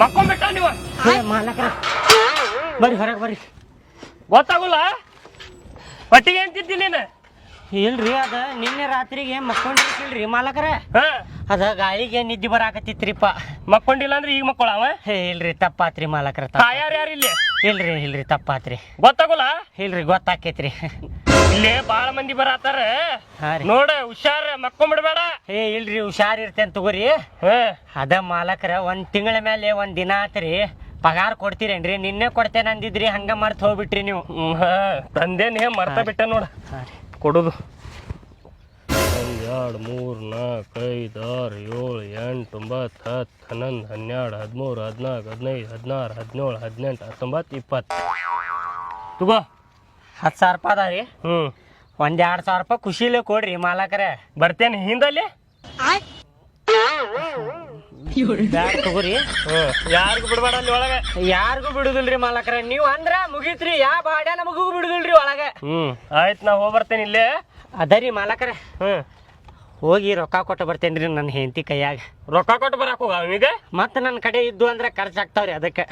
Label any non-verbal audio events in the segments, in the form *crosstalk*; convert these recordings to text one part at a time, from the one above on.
ಮಕ್ಕೊಂಬಿಟ್ಟ ನೀವು? ಮಾಲಕರ ಬರ್ರಿ ಹೊರಗೆ ಬರ್ರಿ. ಗೊತ್ತಾಗುಲ್ಲ? ಒಟ್ಟಿಗೆ ಅಂತಿದ್ದಿ ನೀನು? ಇಲ್ರಿ ಅದ ನಿನ್ನೆ ರಾತ್ರಿಗೆ ಮಕ್ಕೊಂಡಿರ್ತಿಲ್ರಿ ಮಾಲಕರ. ಅದ ಗಾಳಿಗೆ ನಿದ್ದೆ ಬರಾಕತ್ತಿತ್ರಿಪ್ಪ. ಮಕ್ಕೊಂಡಿಲ್ಲ ಅಂದ್ರೆ ಈಗ ಮಕ್ಕಳವ ಇಲ್ರಿ ತಪ್ಪಾತ್ರಿ ಮಾಲಕರ ತಾಯಾರು ಯಾರು ಇಲ್ಲಿ? ಇಲ್ರಿ ಇಲ್ರಿ ತಪ್ಪಾತ್ರಿ. ಗೊತ್ತಾಗುಲ್ಲ? ಇಲ್ರಿ ಗೊತ್ತಾಕೈತ್ರಿ. ಇಲ್ಲಿ ಬಾಳ ಮಂದಿ ಬರತ್ತಾರ. ನೋಡ ಹುಷಾರ ಮಕ್ಕೊಂಬಿಡ್ಬೇಡ. ಏ ಇಲ್ರಿ ಹುಷಾರ್ ಇರ್ತೇನೆ ತಗೋರಿ. ಹಾ. ಅದ ಮಾಲಕರ ಒಂದ್ ತಿಂಗಳ ಮೇಲೆ ಒಂದ್ ದಿನ ಆತ್ರಿ. ಪಗಾರ ಕೊಡ್ತೀರೇನ್ರಿ? ನಿನ್ನೆ ಕೊಡ್ತೇನೆ ಅಂದಿದ್ರಿ ಹಂಗ ಮರ್ತ ಹೋಗ್ಬಿಟ್ರಿ ನೀವು. ತಂದೇನ್ ಹಾ ಮರ್ತ ಬಿಟ್ಟ ನೋಡ. ಕೊಡುದು. ಎರಡು ಮೂರು ನಾಲ್ಕು ಐದು ಆರು ಏಳು ಎಂಟು ಒಂಬತ್ತು ಹತ್ತು ಹನ್ನೊಂದು ಹನ್ನೆರಡು ಹದಿಮೂರು ಹದಿನಾಲ್ಕು ಹದಿನೈದು ಹದಿನಾರು ಹದಿನೇಳು ಹದಿನೆಂಟು ಹತ್ತೊಂಬತ್ತು ಇಪ್ಪತ್ತು. ತಗೋ. ಹತ್ತು ಸಾವಿರ ರೂಪಾಯಿ ಅದ ರೀ. ಹ್ಞೂ ಒಂದು ಎರಡು ಸಾವಿರ ರೂಪಾಯಿ ಖುಷಿಲೇ ಕೊಡ್ರಿ ಮಾಲಕರೇ. ಬರ್ತೇನೆ ಹಿಂದಲ್ಲಿ? ಬ್ಯಾಡ ತಗೋರಿ. ಹ್ಞೂ ಯಾರಿಗೂ ಬಿಡಬೇಡ ಅಲ್ಲಿ ಒಳಗೆ. ಯಾರಿಗೂ ಬಿಡುದಿಲ್ರಿ ಮಾಲಕರ. ನೀವು ಅಂದ್ರ ಮುಗೀತ್ರಿ. ಯಾ ಬಾಡ್ಯ ನಮಗೂ ಬಿಡುದಿಲ್ರಿ ಒಳಗೆ. ಹ್ಞೂ ಆಯ್ತು ನಾ ಹೋಗಿ ಬರ್ತೇನೆ ಇಲ್ಲೇ ಅದರಿ ಮಾಲಕರ. ಹ್ಞೂ ಹೋಗಿ ರೊಕ್ಕ ಕೊಟ್ಟು ಬರ್ತೇನ್ರಿ ನನ್ನ ಹೆಂಡತಿ ಕೈಯಾಗ. ರೊಕ್ಕ ಕೊಟ್ಟು ಬರಕ್ಕೆ ಹೋಗ ಅವನಿಗೆ ಮತ್ತ ನನ್ನ ಕಡೆ ಇದ್ದು ಅಂದ್ರೆ ಖರ್ಚಾಗ್ತಾವ್ರಿ ಅದಕ್ಕೆ.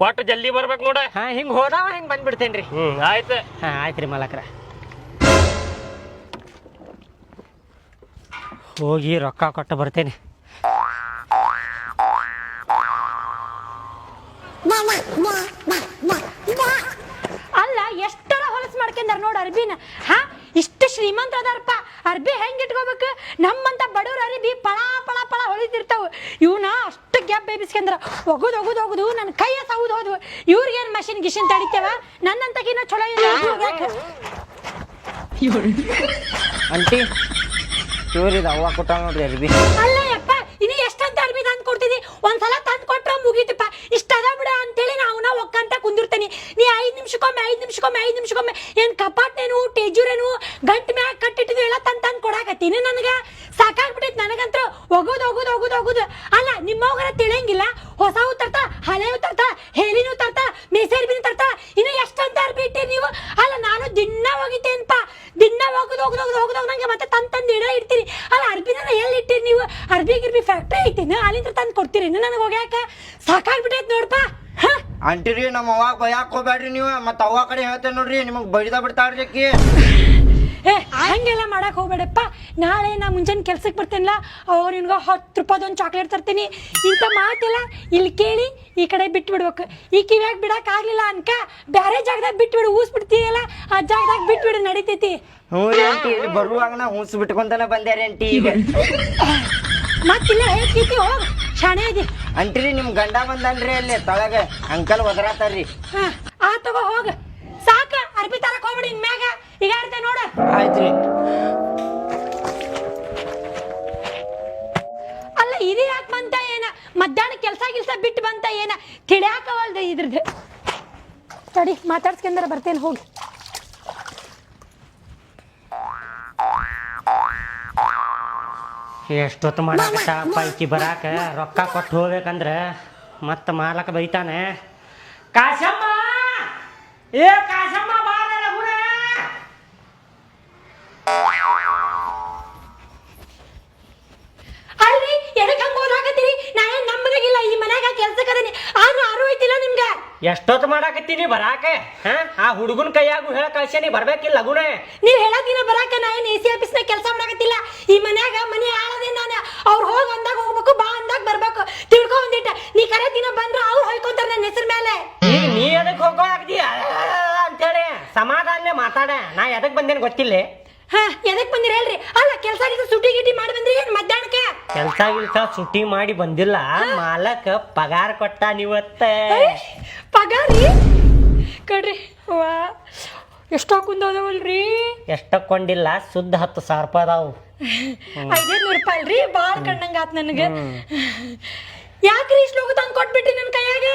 ಕೊಟ್ಟು ಜಲ್ದಿ ಬರ್ಬೇಕು ನೋಡ. ಹಾ ಹಿಂಗ್ ಹೋದಾವ ಹಿಂಗ್ ಬಂದ್ಬಿಡ್ತೇನ್ರಿ. ಆಯ್ತು. ಹಾ ಆಯ್ತ್ರಿ ಮಲಕ್ರ. ಹೋಗಿ ರೊಕ್ಕ ಕೊಟ್ಟು ಬರ್ತೇನೆ. ಅಲ್ಲ ಎಷ್ಟರ ಹೊಲಸು ಮಾಡ್ಕೊಂಡಾರ ನೋಡ ಅರ್ಬಿನ? ಹಾ ಗ್ಯಾಪ್ ಒಗದ್ ಒಗದ್ ಒಗದು ನನ್ನ ಕೈಯ ಸೌದು ಹೋದ್ವು ಇವ್ರಿಗೇನು ಮಷಿನ್ ಗಿಷಿನ್ ತಡಿತೇವ ನನ್ನಂತಕಿನ್ನ ಚಲೋ. ಅಂಟಿ *laughs* ಇವ್ರಿದ ಅವ್ವ ಕೊಟ್ಟ ನೋಡ್ರಿ ಅರ್ಬಿ. ಅಲ್ಲ ಯಪ್ಪ ಇನ್ನು ಎಷ್ಟಂತ ಅರ್ಬಿ ತಂದು ಕೊಡ್ತಿದಿ? ಒಂದ್ಸಲ ತಂದು ಕೊಟ್ರ ಮುಗೀತಪ್ಪ ಇಷ್ಟ ಅದ ಬಿಡ ಅಂತೇಳಿ ನಾವು ನಾ ಒಕ್ಕಂತ ಕುಂದಿರ್ತೀನಿ ನೀ ಐದ್ ನಿಮಿಷಕ್ಕೊಮ್ಮೆ ಐದ್ ನಿಮಿಷಕ್ಕೊಮ್ಮೆ ಐದ್ ನಿಮಿಷಕ್ಕೊಮ್ಮೆ ಏನ್ ಕಪಾಟ್ನೇನು ಟೇಜುರೇನು ಗಂಟ್ ಮ್ಯಾಗ ಕಟ್ಟಿಟ್ಟಿದ್ವಿ ಎಲ್ಲ ತಂದು ತಂದು ಕೊಡಾಕತ್ತೀನಿ ನನಗ ಸಾಕಾಗ್ಬಿಟ್ಟೈತಿ ನನಗಂತ್ರ ಒಗುದು ಒಗುದು ಒಗುದು ಒಗುದು ಅಲ್ಲ ನಿಮ್ಮವ್ಗರ ತಿಳಿಯಂಗಿಲ್ಲ ಹೊಸವು ತರ್ತಾ ಹಳೆವು ತರ್ತಾ ಹೇಲಿನೂ ತರ್ತಾ ಮೇಸೇರ್ಬಿನ ತರ್ತಾ ಇನ್ನು ಎಷ್ಟಂತ ಅರ್ಬಿ ಇಟ್ಟಿರಿ ನೀವು ಅಲ್ಲ ನಾನು ದಿನ ಹೋಗಿದ್ದೇನಪ್ಪ ದಿನ ಹೋಗುದು ಹೋಗುದು ಹೋಗುದು ಹೋಗುದು ನಂಗೆ ಮತ್ತೆ ತಂದು ತಂದು ಇಡ ಇಡ್ತೀರಿ ಅಲ್ಲ ಅರ್ಬಿನ ಎಲ್ಲಿ ಇಟ್ಟಿರಿ ನೀವು ಅರ್ಬಿ ಗಿರ್ಬಿ ಫ್ಯಾಕ್ಟ್ರಿ ಐತೇನು ಅಲ್ಲಿಂದ ತಂದು ಕೊಡ್ತೀರಿ. ನನಗೆ ಹೋಗ್ಯಾಕ ಹಾ? ಅಂಟಿರಿ ನಮ್ಮ ಅವ್ವಾಗ ಬಯಾಕ್ ಹೋಗ್ಬೇಡ್ರಿ ನೀವು. ಮತ್ತೆ ಅವ್ವ ಕಡೆ ಹೇಳ್ತೇನೆ ನೋಡ್ರಿ, ನಿಮಗೆ ಬೈದ ಬಿಡ್ತಾಳ್ರಿ ಆಕಿ ಏ ಹಂಗೆಲ್ಲ ಮಾಡಕ್ ಹೋಗ್ಬೇಡಪ್ಪ. ನಾಳೆ ನಾ ಮುಂಜಾನೆ ಕೆಲ್ಸಕ್ಕೆ ಬರ್ತೇನಲ್ಲ ಅವ್ರು ನಿನ್ಗೆ ಹತ್ತು ರೂಪಾಯ್ದೊಂದು ಚಾಕ್ಲೇಟ್ ತರ್ತೀನಿ. ಇಂಥ ಮಾತೆಲ್ಲ ಇಲ್ಲಿ ಕೇಳಿ ಈ ಕಡೆ ಬಿಟ್ಟು ಬಿಡ್ಬೇಕು ಈ ಕಿವ್ಯಾಗ ಬಿಡಕ್ ಆಗ್ಲಿಲ್ಲ ಅನ್ಕ ಬೇರೆ ಜಾಗದಾಗ ಬಿಟ್ಟು ಬಿಡು ಊಸ್ ಬಿಡ್ತೀಯಲ್ಲ ಆ ಜಾಗದಾಗ ಬಿಟ್ಟು ಬಿಡು ನಡೀತೈತಿ. ಹ್ಞೂ ರೀ ಅಂಟಿ ಇಲ್ಲಿ ಬರುವಾಗ ನಾ ಹುಣ್ಸ್ ಬಿಟ್ಕೊಂತಾನೆ ರೀ ಅಂಟಿ ಈಗ. ಮತ್ತಿಲ್ಲ ಹೇಳ್ತೀತಿ ಹೋಗ್. ಶಾಣೆ ಇದೆ. ಅಂಟಿರಿ ನಿಮ್ ಗಂಡ ಬಂದನ್ರಿ ಅಲ್ಲಿ ತಳಗ. ಅಂಕಲ್ ಒದರಾತಾರ್ರಿ. ಹಾ ಆ ತಗೋ ಹೋಗ. ಸಾಕ ಅರ್ಬಿ ತರಕ್ ಹೋಗ್ಬಿಡಿ ಇನ್ ಮ್ಯಾಗ. ಈಗ ಇರ್ತೆ ನೋಡ. ಆಯ್ತ್ರಿ. ಅಲ್ಲ ಇದು ಯಾಕೆ ಬಂತ ಏನ? ಮಧ್ಯಾಹ್ನ ಕೆಲಸ ಗಿಲ್ಸ ಬಿಟ್ಟು ಬಂತ ಏನ? ತಿಳಿಯಾಕವಲ್ದು ಇದ್ರದ್ದು. ತಡಿ ಮಾತಾಡ್ಸ್ಕೊಂಡ್ರೆ ಬರ್ತೇನೆ ಹೋಗಿ. ಎಷ್ಟೊತ್ತು ಮಾಡಾಕತ್ತಾಳಪ್ಪ ಪೈಕಿ ಬರಾಕ? ರೊಕ್ಕ ಕೊಟ್ಟು ಹೋಗ್ಬೇಕಂದ್ರೆ ಮತ್ತೆ ಮಾಲಕ ಬೈತಾನೆ. ಕಾಶಮ್ಮ! ಏ ಕಾಶಮ್ಮ! ಎಷ್ಟೊತ್ತು ಮಾಡಾಕತ್ತೀನಿ ಬರಾಕ? ಹಾ? ಆ ಹುಡುಗನ ಕೈಯಾಗು ಹೇಳ ನೀ ಬರ್ಬೇಕಿಲ್ಲ ಲಗುನ? ನೀವ್ ಹೇಳದಿನ ಬರಾಕ ನಾ ಏನ್ ಎ ಸಿ ಆಫೀಸ್ನಾಗ ಕೆಲಸ ಮಾಡಾಕತ್ತಿಲ್ಲ. ಈ ಮನ್ಯಾಗ ಮನೆ ಆಳದೆ ನಾನು. ಅವ್ರು ಹೋಗ ಅಂದಾಗ ಹೋಗ್ಬೇಕು ಬಾ ಅಂದಾಗ ಬರ್ಬೇಕು. ತಿಳ್ಕೊ ಒಂದಿಟ್ಟ. ನೀ ಕರೆ ದಿನ ಬಂದ್ರ ಅವ್ರು ಹೊಯ್ಕೊಂತಾರ ನನ್ನ ಹೆಸರು ಮೇಲೆ ಈಗ ನೀ ಎದಕ್ ಹೋಗೋ ಆಗ್ದಿ? ಅಂತೇಳಿ ಸಮಾಧಾನ ಮಾತಾಡ. ನಾ ಎದಕ್ ಬಂದೇನ್ ಗೊತ್ತಿಲ್ಲ. ಹಾ ಎದಕ್ ಬಂದಿರ ಹೇಳ್ರಿ. ಅಲ್ಲ ಕೆಲಸ ಗಿಲ್ಸ ಸುಟಿ ಗಿಟಿ ಮಾಡಿ ಬಂದ್ರಿ ಏನ್ ಮಧ್ಯಾಹ್ನಕ್ಕೆ? ಕೆಲ್ಸ ಗಿಲ್ಸ ಸುಟಿ ಮಾಡಿ ಬಂದಿಲ್ಲ. ಮಾಲಕ ಪಗಾರ ಕೊಟ್ಟ ನೀವತ್ತ ಪಗಾರಿ? ಕಡ್ರಿ ವಾ ಎಷ್ಟೋ ಎಷ್ಟು ಎಷ್ಟಕ್ಕೊಂಡಿಲ್ಲ ಸುದ್ದ ಹತ್ತು ಸಾವಿರ ರೂಪಾಯಿ ಅದಾವು. ಐದೈದ್ನೂರು ರೂಪಾಯಿ ಅಲ್ರಿ? ಭಾಳ ಕಣ್ಣಂಗ ಆತ್ ನನಗೆ. ಯಾಕ್ರಿ ಇಷ್ಟು ತಂದು ಕೊಟ್ಬಿಟ್ಟಿ ನನ್ನ ಕೈಯಾಗ?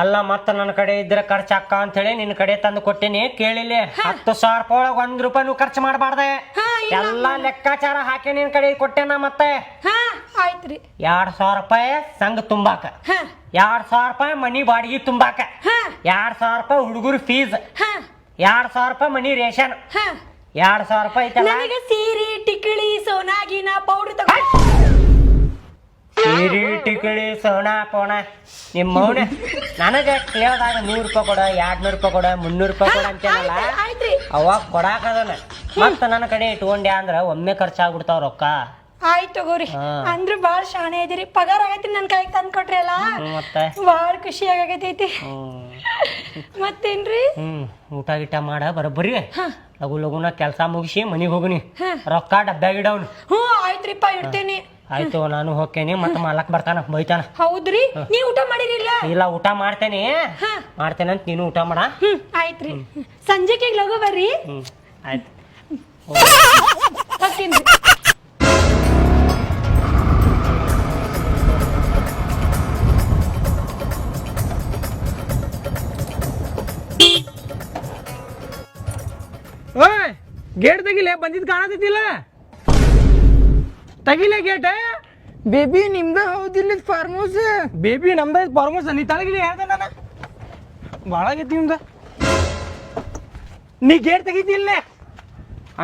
ಅಲ್ಲ ಮತ್ತ ನನ್ನ ಕಡೆ ಇದ್ರೆ ಖರ್ಚು ಅಕ್ಕ ಅಂತ ಹೇಳಿ ನಿನ್ನ ಕಡೆ ತಂದು ಕೊಟ್ಟಿನಿ ಕೇಳಿಲ್ಲ. ಹತ್ತು ಸಾವಿರ ರೂಪಾಯಿ ಒಳಗೆ ಒಂದ್ ರೂಪಾಯಿ ಖರ್ಚು ಮಾಡಬಾರ್ದೆ. ಎಲ್ಲಾ ಲೆಕ್ಕಾಚಾರ ಹಾಕಿ ನಿನ್ ಕಡೆ ಕೊಟ್ಟೆನ ಮತ್ತೆ? ಹಾ. ಆಯ್ತ್ರಿ. ಎರಡ್ ಸಾವಿರ ರೂಪಾಯಿ ಸಂಘ ತುಂಬಾಕ. ಎರಡು ಎರಡ್ ಸಾವಿರ ರೂಪಾಯಿ ಮನಿ ಬಾಡಿಗೆ ತುಂಬಾಕ. ಹಾಂ. ಎರಡ್ ಸಾವಿರ ರೂಪಾಯಿ ಹುಡುಗರು ಫೀಸ್ ಹಾಂ. ಎರಡ್ ಸಾವಿರ ರೂಪಾಯಿ ಮನಿ ರೇಷನ್. ಹಾಂ. ಎರಡ್ ಸಾವಿರ ರೂಪಾಯಿ ಐತಲ್ಲ? ನನಗೆ ಸೀರೆ ಟಿಕಳಿ ಸೋನಾಗಿನ ಪೌಡರ್ ತಗೋ. ಟಿಕಳಿ ಸೋನಾ ಪೋಣ. ನಿಮ್ಮ ಮೌನ ನನಗೆ ಕೇಳ್ದಾಗ ನೂರು ರೂಪಾಯಿ ಕೊಡ ಎರಡ್ ನೂರು ರೂಪಾಯಿ ಕೊಡ ಮುನ್ನೂರು ರೂಪಾಯಿ ಕೊಡ ಅಂತೇನಲ್ಲ ಆಯ್ತು ರೀ ಅವಾಗ ಕೊಡಾಕದನ ಮತ್ತೆ ನನ್ನ ಕಡೆ ಇಟ್ಕೊಂಡ್ಯಾ ಅಂದ್ರೆ ಒಮ್ಮೆ ಖರ್ಚಾಗ್ಬಿಡ್ತಾವ ರೊಕ್ಕ. ಆಯ್ತು ತಗೋರಿ. ಹಾ. ಅಂದ್ರ ಬಾಳ ಶಾಣೆ ಇದೀರಿ. ಪಗಾರ ಆಗೈತಿ ನನ್ ಕೈಗೆ ತಂದ್ ಕೊಟ್ರಲ್ಲ ಹ್ಮ್, ಮತ್ತೆ? ಬಾಳ ಖುಷಿ ಆಗತೈತಿ ಹ್ಮ್. ಮತ್ತೇನ್ರಿ? ಹ್ಮ್ ಊಟ ಗೀಟ ಮಾಡ ಬರೋಬ್ಬರಿ. ಲಗು ಲಗುನ ಕೆಲಸ ಮುಗಿಸಿ ಮನೆಗೆ ಹೋಗುನಿ. ರೊಕ್ಕ ಡಬ್ಬ್ಯಾಗ ಇಡವ್ನು. ಹ್ಞೂ ಆಯ್ತ್ರಿಪ್ಪ ಇಡ್ತೇನಿ. ಆಯ್ತು ನಾನು ಹೋಗ್ತೇನೆ ಮತ್ತೆ ಮಾಲಕ್ ಬರ್ತಾನ ಬೈತಾನ. ಹೌದ್ರಿ? ನೀ ಊಟ ಮಾಡಿರಿಲ್ಲ? ಇಲ್ಲ ಊಟ ಮಾಡ್ತೇನೆ. ಮಾಡ್ತೇನೆ ಅಂತ ನೀನು ಊಟ ಮಾಡ. ಹ್ಮ್ ಆಯ್ತ್ರಿ. ಸಂಜೆಗೆ ಲಗು ಬರ್ರಿ? ಹ್ಮ್ ಆಯ್ತು. ಹೋಗ್ತೀನಿ. ಓಯ್ ಗೇಟ್ ತೆಗಿಲೆ? ಬಂದಿದ್ ಕಾಣತಿದ್ದಿಲ್ಲ ತೆಗಿಲೆ ಗೇಟ್? ಬೇಬಿ ನಿಮ್ದ ಹೌದಿಲ್ಲ ಫಾರ್ಮ್ ಹೌಸ್ ಬೇಬಿ ನಮ್ದ ಫಾರ್ಮ್ ಹೌಸ್ ನೀ ತಳಗಿಲಿ ಹೇಳ್ದೆ ನಾನು. ಭಾಳ ಆಗೈತಿ ನಿಮ್ದ. ನೀ ಗೇಟ್ ತೆಗಿತಿಲ್ಲ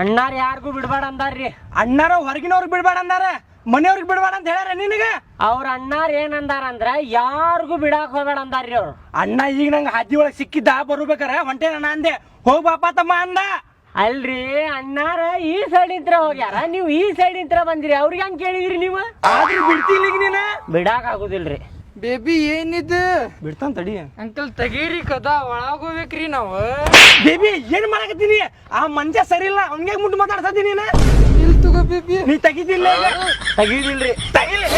ಅಣ್ಣಾರ ಯಾರಿಗೂ ಬಿಡ್ಬೇಡ ಅಂದಾರ್ರಿ. ಅಣ್ಣಾರ ಹೊರಗಿನವ್ರಿಗೆ ಬಿಡ್ಬೇಡ ಅಂದಾರ. ಮನೆಯವ್ರಿಗೆ ಬಿಡ್ಬೇಡ ಅಂತ ಹೇಳ್ಯಾರ ನಿನಗೆ? ಅವ್ರ ಅಣ್ಣಾರ್ ಏನ್ ಅಂದಾರ ಅಂದ್ರ ಯಾರಿಗೂ ಬಿಡಾಕ್ ಹೋಗ್ಬೇಡ ಅಂದಾರ್ರಿ ಅವ್ರು. ಅಣ್ಣ ಈಗ ನಂಗೆ ಹಾದಿ ಒಳಗೆ ಸಿಕ್ಕಿದ್ದ ಬರ್ಬೇಕಾರ? ಹೊಂಟೇನ ನಾನು ಅಂದೆ. ಹೋಗ್ ಬಾಪ ತಮ್ಮ ಅಂದ. ಅಲ್ರಿ ಅಣ್ಣಾರ ಈ ಸೈಡ್ ಇಂತ್ರ ಹೋಗ್ಯಾರ. ನೀವು ಈ ಸೈಡ್ ಇಂತ್ರ ಬಂದಿರಿ ಅವ್ರಿಗೆ ಹಂಗ್ ಕೇಳಿದ್ರಿ ನೀವು? ಆದ್ರೂ ಬಿಡ್ತಿಲ್ಲ ಈಗ ನೀನು? ಬಿಡಾಕ್ ಆಗುದಿಲ್ರಿ. ಬೇಬಿ ಏನಿದು? ಬಿಡ್ತಾನ ತಡಿ. ಅಂಕಲ್ ತೆಗೀರಿ ಕದ ಒಳಗ್ ಹೋಗ್ಬೇಕ್ರಿ ನಾವು. ಬೇಬಿ ಏನ್ ಮಾಡಕತ್ತೀನಿ? ಆ ಮಂಜ ಸರಿ ಇಲ್ಲ ಅವ್ನಿಗೆ ಮುಟ್ ಮಾತಾಡ್ಸತಿ ನೀನು? ಇಲ್ಲಿ ತಗೋ ಬೇಬಿ. ನೀ ತೆಗಿದಿಲ್ಲ ಈಗ? ತೆಗೀದಿಲ್ರಿ. ತೆಗಿಲಿ.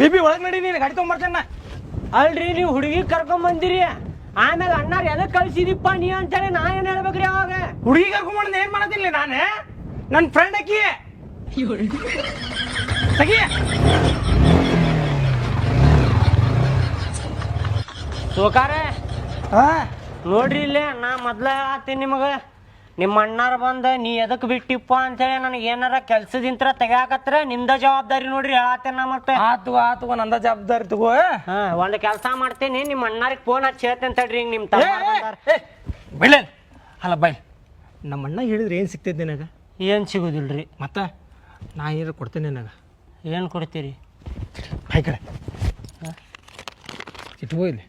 ಬೇಬಿ ಒಳಗ್ ನಡಿ ನೀನು ಗಾಡಿ ತಗೊಂಬರ್ತೇನೆ ಅಲ್ರಿ ನೀವು ಹುಡುಗಿ ಕರ್ಕೊಂಡ್ ಬಂದಿರಿ. ಆಮೇಲೆ ಅಣ್ಣಾರ್ ಎದಕ್ ಕಳ್ಸಿದಿಪ್ಪ ನೀ ಅಂತೇಳಿ ನಾ ಏನ್ ಹೇಳ್ಬೇಕ್ರಿ ಅವಾಗ? ಹುಡುಗಿ ಕರ್ಕೊಂಡ್ ಏನ್ ಮಾಡದಿಲ್ಲ ನಾನು? ನನ್ನ ಫ್ರೆಂಡ್ ಅಕ್ಕಿ ತೆಗಿ ಸೋಕಾರೆ ಹಾ. ನೋಡ್ರಿ ಇಲ್ಲೇ ನಾ ಮೊದ್ಲ ಆತೀನಿ ನಿಮಗ. ನಿಮ್ಮ ಅಣ್ಣಾರ ಬಂದ ನೀ ಎದಕ್ ಬಿಟ್ಟಿಪ್ಪ ಅಂತೇಳಿ ನನಗೆ ಏನಾರ ಕೆಲ್ಸದಿಂತ್ರ ತೆಗಾಕತ್ರ ನಿಮ್ದ ಜವಾಬ್ದಾರಿ ನೋಡ್ರಿ ಹೇಳತ್ತೇನ ನಾ ಮತ್ತೆ. ಆತು ಆತು ನಂದ ಜವಾಬ್ದಾರಿ ತಗೋ ಹಾ ಒಂದ್ ಕೆಲಸ ಮಾಡ್ತೀನಿ ನಿಮ್ಮ ಅಣ್ಣಾರಿಗೆ ಫೋನ್ ಹಚ್ಚಿ ಹೇಳ್ತೇನೆ ತಡ್ರಿ ಹಿಂಗ್ ನಿಮ್ ತಮ್ಮ. ಬೈಲೆ. ಅಲ್ಲ ಬೈ. ನಮ್ಮ ಅಣ್ಣ ಹೇಳಿದ್ರೆ ಏನು ಸಿಗ್ತೈತೆ ನಿನಗ? ಏನ್ ಸಿಗೋದಿಲ್ರಿ. ಮತ್ತ? ನಾ ಏನಾರ ಕೊಡ್ತೇನೆ ನಿನಗ? ಏನ್ ಕೊಡ್ತೀರಿ? ಬಾಯ್ ಕಡೆ ಇಟ್ಕೋ ಇಲ್ಲಿ.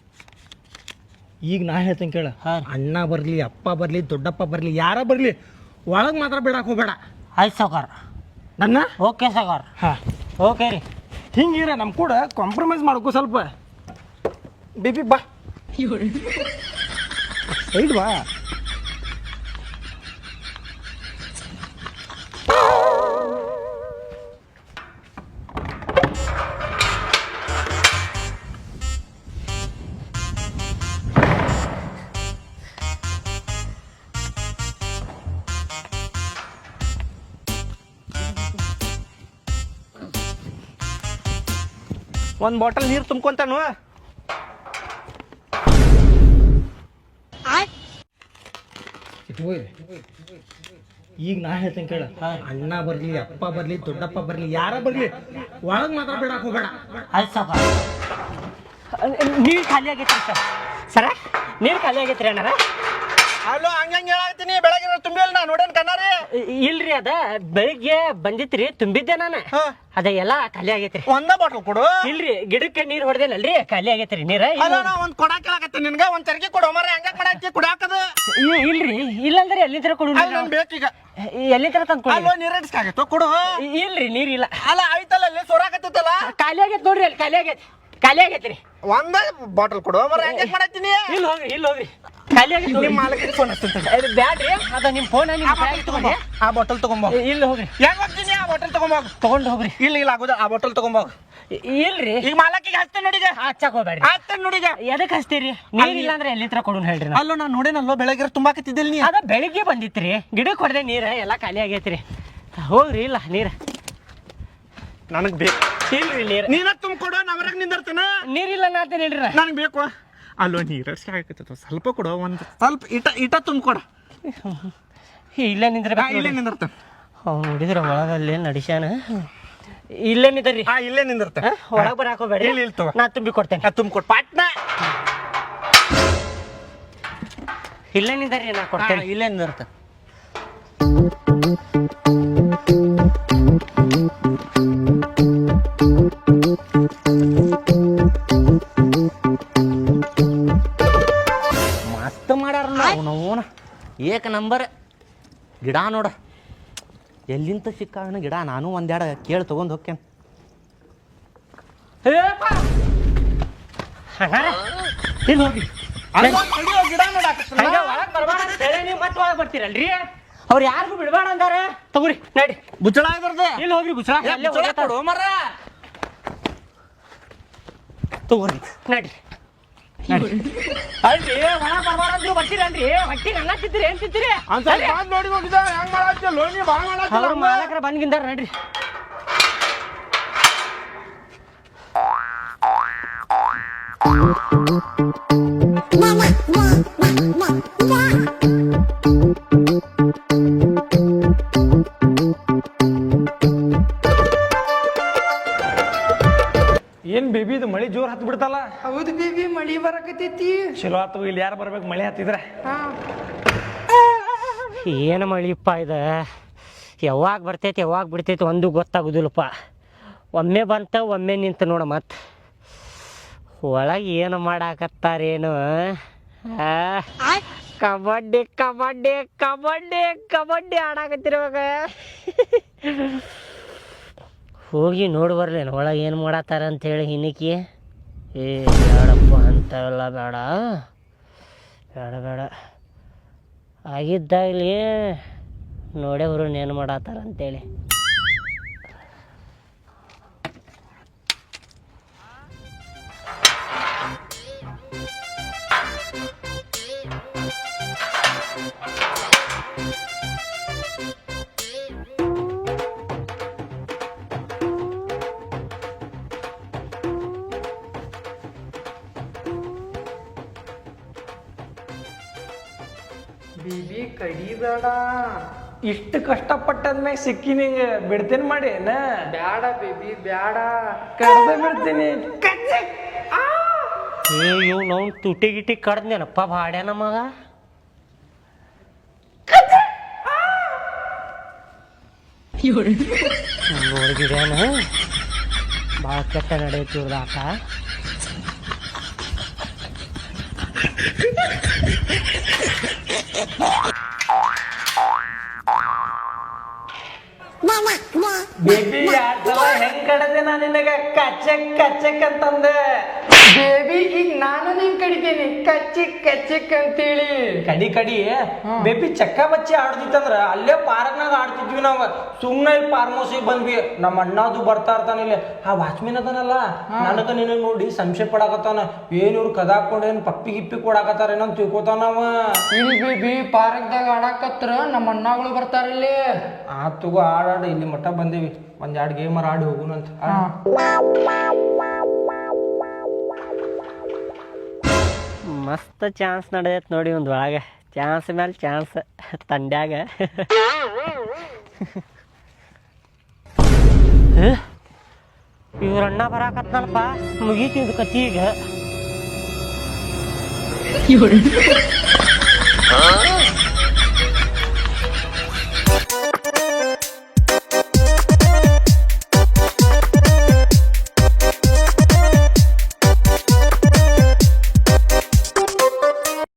ಈಗ ನಾ ಹೇಳ್ತೀನಿ ಕೇಳ. ಹಾ. ಅಣ್ಣ ಬರಲಿ ಅಪ್ಪ ಬರಲಿ ದೊಡ್ಡಪ್ಪ ಬರಲಿ ಯಾರ ಬರಲಿ ಒಳಗೆ ಮಾತ್ರ ಬಿಡಕ್ಕೆ ಹೋಗಬೇಡ. ಆಯ್ತು ಸಾವ್ಕಾರ. ನನ್ನ? ಓಕೆ ಸಾವ್ಕಾರ. ಹಾಂ. ಓಕೆ ರೀ. ಹಿಂಗಿರ ನಮ್ಮ ಕೂಡ ಕಾಂಪ್ರಮೈಸ್ ಮಾಡಬೇಕು ಸ್ವಲ್ಪ. ಬೇಬಿ ಬಾ ಸೈಡ್ ಬಾ. ಒಂದ್ ಬಾಟಲ್ ನೀರು ತುಂಬ್ಕೊಂತಾನು. ಈಗ ನಾ ಹೇಳ್ತೇನೆ ಕೇಳ ಅಣ್ಣ ಬರ್ಲಿ ಅಪ್ಪ ಬರ್ಲಿ ದೊಡ್ಡಪ್ಪ ಬರ್ಲಿ ಯಾರ ಬರ್ಲಿ ಒಳಗ್ ಮಾತ್ರ ಬೇಡ ಹೋಗಬೇಡ. ಆಯ್ತು ಸಾವ್ಕಾರ ನೀರು ಖಾಲಿ ಆಗೈತ್ರಿ ಸರ್. ಸರ ನೀರು ಖಾಲಿ ಆಗೈತ್ರಿ ಅಣ್ಣಾರ? ಅಲ್ಲೋ ಹಂಗಂಗೆ ಹೇಳಾಗ್ತೀನಿ ಬೆಳಗ್ಗೆ ತುಂಬಿಲ್ಲ ನಾ ನೋಡೇನ್ ಕಣ್ಣಾರಿ? ಇಲ್ರಿ ಅದ. ಬೆಳಿಗ್ಗೆ ಬಂದಿತ್ರಿ ತುಂಬಿದ್ದೆ ನಾನು. ಹಾ. ಅದ ಎಲ್ಲ ಖಾಲಿ ಆಗೈತ್ರಿ. ಒಂದ ಬಾಟಲ್ ಕೊಡು. ಇಲ್ರಿ ಗಿಡಕ್ಕೆ ನೀರ್ ಹೊಡೆದಿಲ್ಲಲ್ರಿ ಖಾಲಿ ಆಗೈತ್ರಿ ನೀರ? ಅಲ್ಲ ನಾ ಒಂದ್ ಕೊಡಾಕ್ ಹೇಳಾಕತ್ತೀನಿ ನಿನ್ಗ ಒಂದ್ ಕೊಡೋ. ಕೊಡು ಮರ ಹಂಗ ಮಾಡಾಕಿ ಕುಡಾಕದ ಇ- ಇಲ್ರಿ. ಇಲ್ಲಂದ್ರೆ ಎಲ್ಲಿ ತರ ಕೊಡು ಅಲ್ಲಿ ನನ್ ಬೇಕೀಗ. ಎಲ್ಲಿ ತರ ತಂದ್ ಕೊಡಿ ಅಲ್ಲೋ ನೀರಡಿಸ್ಕಾಗತ್ತೋ ಕೊಡು. ಇಲ್ರಿ ನೀರಿಲ್ಲ ಅಲ್ಲ ಆಯ್ತಲ್ಲ ಅಲ್ಲಿ ಸೋರಾಕತ್ತಲ್ಲ ಖಾಲಿ ಆಗೈತ್ ನೋಡ್ರಿ ಅಲ್ಲಿ ಖಾಲಿ ಆಗೈತ್. ಖಾಲಿ ಆಗೈತ್ರಿ. ಒಂದ ಬಾಟಲ್ ಕೊಡು. ಮರ ಹಂಗ ಮಾಡಾಕ್ತೀನಿ ಇಲ್ಲಿ ಹೋಗ್ರಿ ಇಲ್ಲ ಹೋಗ್ರಿ. ಖಾಲಿ ಆಗೈತಿ ನಿಮ್ ನೋಡ್ರಿ ಮಾಲಕರಿಗೆ ಫೋನ್ ಹಚ್ತೀನಿ ಅದು ಬ್ಯಾಡ್ರಿ. ಅದ ನಿಮ್ ಫೋನ್ ನಿಮ್ ಬ್ಯಾಗ್ ತಗೊಂಡಿ ಆ ಬಾಟಲ್ ತಗೊಂಬೋ. ಇಲ್ಲಿ ಹೋಗ್ರಿ. ಹೆಂಗ್ ಹೋಗ್ತೀನಿ? ಆ ಬಾಟಲ್ ತಗೊಂಬೋಗ ತಗೊಂಡು ಹೋಗ್ರಿ. ಇಲ್ಲ ಇಲ್ಲ ಆಗುದ. ಆ ಬಾಟಲ್ ತಗೊಂಬೋಗ ಇಲ್ರಿ. ಈಗ ಮಾಲಕಿಗೆ ಹಚ್ತೇನೆ ನೋಡಿಗ ಹಚ್ಚಕ್ ಹೋಗ್ಬೇಡ್ರಿ. ಹಚ್ತೇನೆ ನೋಡಿಗ ಎದಕ್ಕೆ ಹಚ್ತೀರಿ? ನೀರ್ ಇಲ್ಲ ಅಂದ್ರೆ ಎಲ್ಲಿ ತರ ಕೊಡು ಹೇಳ್ರಿ. ಅಲ್ಲೋ ನಾನು ನೋಡೇನಲ್ಲೋ ಬೆಳಗ್ಗೆ ತುಂಬಾಕತ್ತಿದ್ದಿಲ್ಲ ನೀ. ಅದ ಬೆಳಿಗ್ಗೆ ಬಂದಿತ್ರಿ. ಗಿಡಕ್ಕೆ ಹೊಡೆದೆ ನೀರ ಎಲ್ಲ ಖಾಲಿ ಆಗೈತ್ರಿ. ಹೋಗ್ರಿ ಇಲ್ಲ ನೀರು. ನನಗ್ ಬೇಕು. ಇಲ್ರಿ ನೀರ್. ನೀನ ತುಂಬಿಕೊಡು ನವರಾಗ ನಿಂದಿರ್ತಾನ. ನೀರಿಲ್ಲ ನಾತೇನೆ ಹೇಳ್ರಿ. ನನಗೆ ಬೇಕು. ಅಲ್ಲೋ ನೀರು ಸಾಕತ್ತ ಸ್ವಲ್ಪ ಕೊಡು ಒಂದು ಸ್ವಲ್ಪ ಇಟ ಇಟ ತುಂಬಿಕೊಡ ಇಲ್ಲೇ ನಿಂದ್ರೆ ಇಲ್ಲೇ ನಿಂದಿರ್ತ. ಅವ್ನು ನೋಡಿದ್ರ ಒಳಗಲ್ಲಿ ನಡಿಸ್ಯಾನ. ಇಲ್ಲೇ ನಿಂದ್ರಿ. ಹಾ ಇಲ್ಲೇ ನಿಂದಿರ್ತ. ಒಳಗೆ ಬರ ಹೋಗ್ಬೇಡಿ ಇಲ್ಲ, ಇಲ್ಲ ತಗೋ. ನಾ ತುಂಬಿ ಕೊಡ್ತೇನೆ. ತುಂಬಿಕೊಡು ಪಾಟ್ನ. ಇಲ್ಲೇ ನಿಂದ್ರಿ ನಾ ಕೊಡ್ತೇನೆ. ಇಲ್ಲೇ ನಿಂದಿರ್ತೇನೆ ಏಕ ನಂಬರ್. ಗಿಡ ನೋಡ. ಎಲ್ಲಿಂತ ಸಿಕ್ಕಾಣ ಗಿಡ? ನಾನು ಒಂದೆರಡು ಕೇಳಿ ತೊಗೊಂಡು ಹೋಗ್ತೇನೆ. ಇಲ್ಲಿ ಹೋಗಿ? ಬರ್ತೀರಲ್ರಿ? ಅವ್ರು ಯಾರಿಗೂ ಬಿಡಬಾರ ಅಂದಾರ? ತಗೋರಿ ನಡಿ. ಬುಚ್ಚಳ ಇದ್ರದ್ದು ಇಲ್ಲಿ ಹೋಗ್ರಿ ಬುಚ್ಚಳ? ಅಲ್ಲೇ ಹೋಗತ್ತಾರ. ಮರ ತಗೋರಿ ನಡಿ. ಅಲ್ರಿ ಒಳಗ್ ಬರ್ಬೇಡ ಅಂದ್ರು ಬರ್ತೀರಲ್ರಿ ಹೊಟ್ಟಿಗೆ ಅನ್ನ ತಿಂತೀರಿ ಏನ್ ತಿಂತೀರಿ ಒಂದ್ಸಲ ಬಂದ್ ನೋಡಿ ಹೋಗಿದ್ದ ಹೆಂಗ್ ಮಾಡಾತ್ಯ ಲೋನಿ ಬಾಳ ಅವ್ರ ಮಾಡಾತ್ಯ ಮಾಲಕರ ಬಂದ್ಗಿಂದಾರ ನಡ್ರಿ. ಏನ್ ಚಲೋ ಆತು ಇಲ್ಲಿ ಯಾರು ಬರ್ಬೇಕು? ಮಳೆ ಹತ್ತಿದ್ರೆ? ಏನು ಮಳಿಪ್ಪ ಇದು? ಯಾವಾಗ ಬರ್ತೈತಿ ಯಾವಾಗ ಬಿಡ್ತೈತಿ ಒಂದು ಗೊತ್ತಾಗುದಿಲ್ಲಪ್ಪ. ಒಮ್ಮೆ ಬಂತ ಒಮ್ಮೆ ನಿಂತು ನೋಡ ಮತ್ತೆ ಒಳಗೆ ಏನು ಮಾಡಾಕತ್ತಾರೇನು? ಕಬಡ್ಡಿ ಕಬಡ್ಡಿ ಕಬಡ್ಡಿ ಕಬಡ್ಡಿ ಆಡಾಕತ್ತಿರುವಾಗ ಹೋಗಿ ನೋಡಿ ಬರ್ಲೇನು ಒಳಗೆ ಏನು ಮಾಡತ್ತಾರ ಅಂತೇಳಿ ಹಿನಿಕಿ ಏ ಬೇಡಪ್ಪ. ಅಂತೆಲ್ಲ ಬೇಡ. ಬೇಡ ಬೇಡ. ಆಗಿದ್ದಾಗಲಿ ನೋಡೇ ಬರೋಣ ಏನು ಮಾಡತ್ತಾರ ಅಂತೇಳಿ ಬೇಬಿ ಕಡಿಬೇಡ. ಇಷ್ಟು ಕಷ್ಟಪಟ್ಟದ್ಮ್ಯಾಗ ಸಿಕ್ಕಿ ನಿಂಗೆ ಬಿಡ್ತೇನೆ ಮಾಡಿ ಏನ? ಬ್ಯಾಡ ಬೇಬಿ ಬ್ಯಾಡ. ಕಡ್ದ ಬಿಡ್ತೀನಿ. ಏ ಇವ್ ನಾವು ತುಟಿ ಗಿಟಿ ಕಡ್ದೇನಪ್ಪ ಭಾಡ್ಯಾನ ಮಗ ನೋಡ್ಗಿಡ್ಯಾನ? ಭಾಳ ಕೆಟ್ಟ ನಡೆಯುತ್ತಿವ್ರದ ಆಟ. ಬೇಬಿ ಎರಡ್ ಸಲ ಹೆಂಗ್ ಕಡದೆ ನಾ ನಿನಗ ಕಚ್ಚಕ್ ಕಚ್ಚಕ್ ಅಂತಂದೆ ಬೇಬಿ ಈಗ ನಾನು ನಿನ್ ಕಡಿತೀನಿ ಕಚ್ಚಿ ಕಚ್ಚಿಕ್ ಅಂತೇಳಿ ಕಡಿ ಕಡಿ. ಬೇಬಿ ಚಕ್ಕ ಬಚ್ಚಿ ಆಡ್ತಿತ್ತಂದ್ರ ಅಲ್ಲೇ ಪಾರ್ಕ್ನಾಗ ಆಡ್ತಿದ್ವಿ ನಾವ್. ಸುಮ್ನೆ ಇಲ್ಲಿ ಫಾರ್ಮ್ ಹೌಸಿಗೆ ಬಂದ್ವಿ. ನಮ್ಮ ಅಣ್ಣದು ಬರ್ತಾ ಇರ್ತಾನ ಇಲ್ಲಿ. ಆ ವಾಚ್ಮಿನ್ ಅದನಲ್ಲ. ನನಗ ನಿನ್ನ ನೋಡಿ ಸಂಶಯ ಪಡಾಕತ್ತಾನ. ಏನ್ ಇವ್ರು ಕದಾಕೊಂಡು ಏನ್ ಪಪ್ಪಿ ಗಿಪ್ಪಿ ಕೊಡಾಕತ್ತಾರ ಏನಂತ ತಿಳ್ಕೊತಾನ ಅವ. ಇಲ್ಲಿ ಬೇಬಿ ಪಾರ್ಕ್ದಾಗ ಆಡಾಕತ್ರ ನಮ್ಮ ಅಣ್ಣಗಳು ಬರ್ತಾರಲ್ಲಿ ಆ ತಗೋ ಆಡಾಡ ಇಲ್ಲಿ ಮಠ ಬಂದೇವಿ. ಒಂದ್ ಎರಡು ಗೇಮರ್ ಆಡಿ ಹೋಗುನಂತ. ಮಸ್ತ್ ಚಾನ್ಸ್ ನಡೆದೈತೆ ನೋಡಿ ಒಂದು ಒಳಗೆ. ಚಾನ್ಸ್ ಮೇಲೆ ಚಾನ್ಸ್ ತಂಡ್ಯಾಗ. ಇವ್ರ ಅಣ್ಣ ಬರಾಕತ್ನಲ್ಪ ಮುಗೀತಿ ಇದು ಕತಿ ಈಗ.